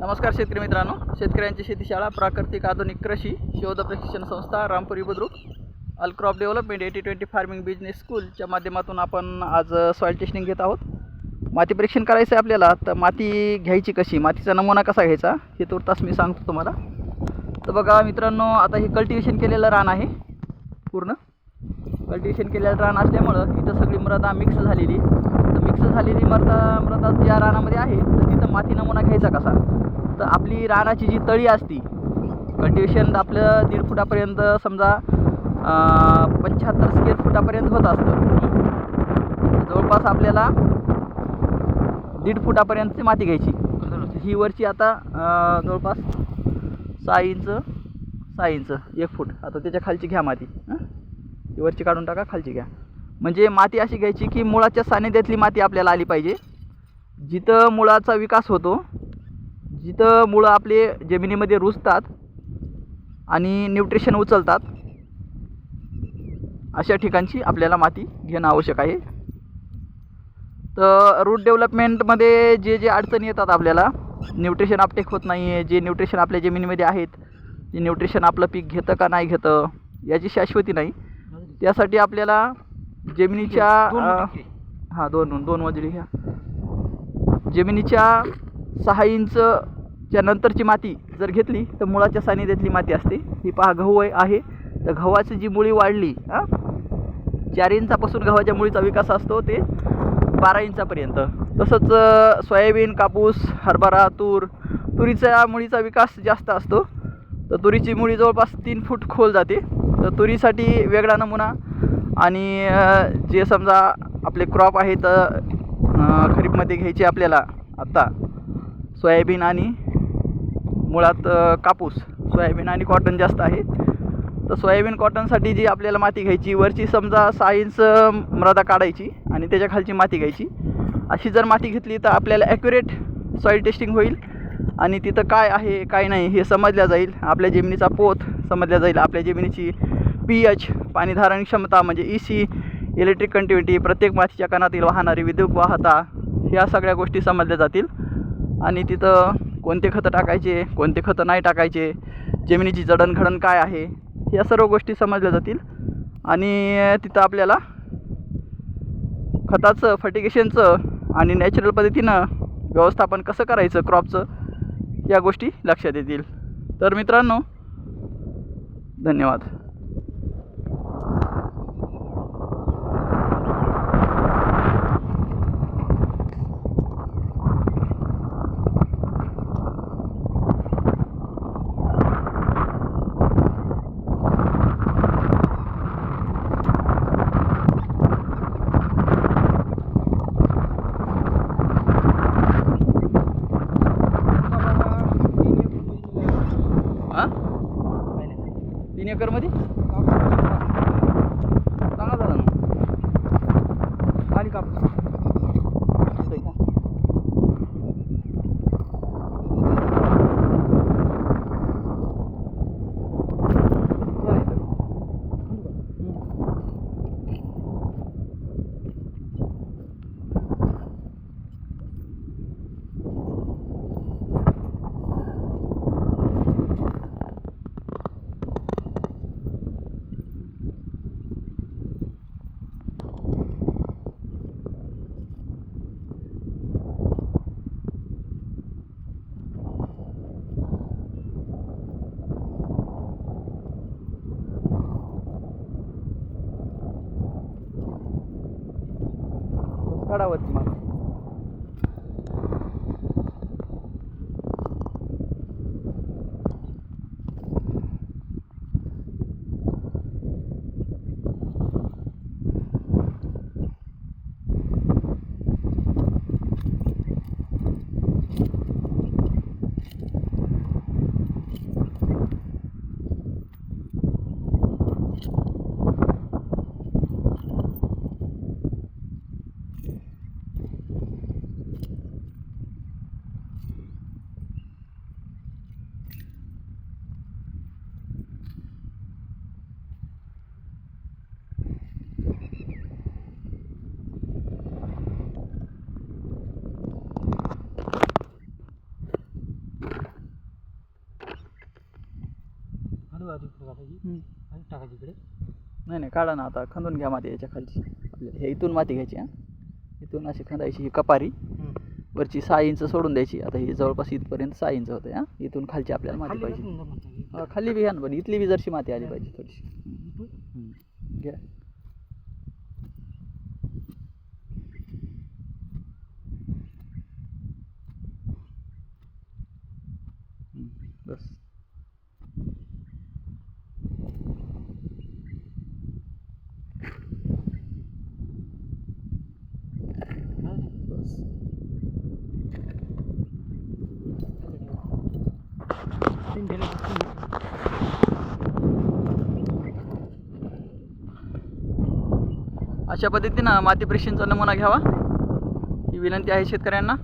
नमस्कार शेतकरी मित्रांनो. शेतकऱ्यांची शेतीशाळा प्राकृतिक आधुनिक कृषी शोध प्रशिक्षण संस्था Rampuri Budruk अलक्रॉप development eighty twenty farming business स्कूलच्या माध्यमातून आपण आज सॉईल टेस्टिंग घेत आहोत. माती परीक्षण करायचं आहे आपल्याला तर माती घ्यायची कशी? मातीचा नमुना कसा घ्यायचा? हे तुर्तास मी सांगतो तुम्हाला. तर बघा मित्रांनो आता हे कल्टिवेशन केलेलं रान आहे पूर्ण. कल्टिवेशन केलेलं रान असल्यामुळं इथं सगळी मृदा मिक्स झालेली. मिक्स झालेली मृदा मृदा ज्या रानामध्ये आहे तर तिथं माती नमुना घ्यायचा कसा? तर आपली रानाची जी तळी असती कल्टिवेशन आपलं दीड फुटापर्यंत समजा पंच्याहत्तर स्क्वेअर फुटापर्यंत होत असतं. जवळपास आपल्याला दीड फुटापर्यंतची माती घ्यायची. ही वरची आता जवळपास सहा इंच सहा इंच एक फूट. आता त्याच्या खालची घ्या माती. हां? ही वरची काढून टाका खालची घ्या. म्हणजे माती अशी घ्यायची की मुळाच्या सानिध्यातली माती आपल्याला आली पाहिजे. जिथं मुळाचा विकास होतो जिथं मुळं आपले जमिनीमध्ये रुजतात आणि न्यूट्रिशन उचलतात अशा ठिकाणची आपल्याला माती घेणं आवश्यक आहे. तर रूट डेव्हलपमेंटमध्ये जे जे अडचणी येतात आपल्याला न्यूट्रिशन अपटेक होत नाही आहे जे न्यूट्रिशन आपल्या जमिनीमध्ये आहेत ते न्यूट्रिशन आपलं पीक घेतं का नाही घेतं याची शाश्वती नाही. त्यासाठी आपल्याला जमिनीच्या हां दोन दोन मजुरी घ्या. जमिनीच्या सहा इंचच्या नंतरची माती जर घेतली तर मुळाच्या सानिध्यातली माती असते. ही पहा गहू आहे तर गव्हाची जी मुळी वाढली हां चार इंचापासून गव्हाच्या मुळीचा विकास असतो ते बारा इंचापर्यंत. तसंच सोयाबीन कापूस हरभरा तूर तुरीच्या मुळीचा विकास जास्त असतो. तर तुरीची मुळी जवळपास तीन फूट खोल जाते. तर तुरीसाठी वेगळा नमुना आणि जे समजा आपले क्रॉप आहेत खरीपमध्ये घ्यायचे आपल्याला आत्ता सोयाबीन आणि मुळात कापूस. सोयाबीन आणि कॉटन जास्त आहे. तर सोयाबीन कॉटनसाठी जी आपल्याला माती घ्यायची वरची समजा सहा इंच मृदा काढायची आणि त्याच्या खालची माती घ्यायची. अशी जर माती घेतली तर आपल्याला ॲक्युरेट सॉईल टेस्टिंग होईल आणि तिथं काय आहे काय नाही हे समजल्या जाईल. आपल्या जमिनीचा पोत समजल्या जाईल. आपल्या जमिनीची पी एच पाणी धारण क्षमता म्हणजे ई सी इलेक्ट्रिक कंटिन्युटी प्रत्येक मातीच्या कणातील वाहणारी विद्युत वाहता ह्या सगळ्या गोष्टी समजल्या जातील. आणि तिथं कोणते खतं टाकायचे कोणते खतं नाही टाकायचे जमिनीची जडणघडण काय आहे या सर्व गोष्टी समजल्या जातील. आणि तिथं आपल्याला खताचं फर्टिगेशनचं आणि नॅचरल पद्धतीनं व्यवस्थापन कसं करायचं क्रॉपचं या गोष्टी लक्षात येतील. तर मित्रांनो धन्यवाद हां तीन एकरमध्ये खड़ा होती माणूस गावाची इकडे घालायची हम्म. आणि टाकायची इकडे. नाही नाही काढा ना आता. खंदून घ्या माती याच्या खालची. आपल्याला हे इथून माती घ्यायची हां. इथून अशी खंदायची ही कपारी. वरची सहा इंच सोडून द्यायची. आता ही जवळपास इथपर्यंत सहा इंच होते हां. इथून खालची आपल्याला माती खाली पाहिजे. हा, खाली बी घ्या ना पण इथली बी जरशी माती आली पाहिजे थोडीशी. इथून? हम्म. घ्या. हम्म, बस. तीन ढेले बसून अशा पद्धतीनं माती परीक्षणचा नमुना घ्यावा. ही विनंती आहे शेतकऱ्यांना.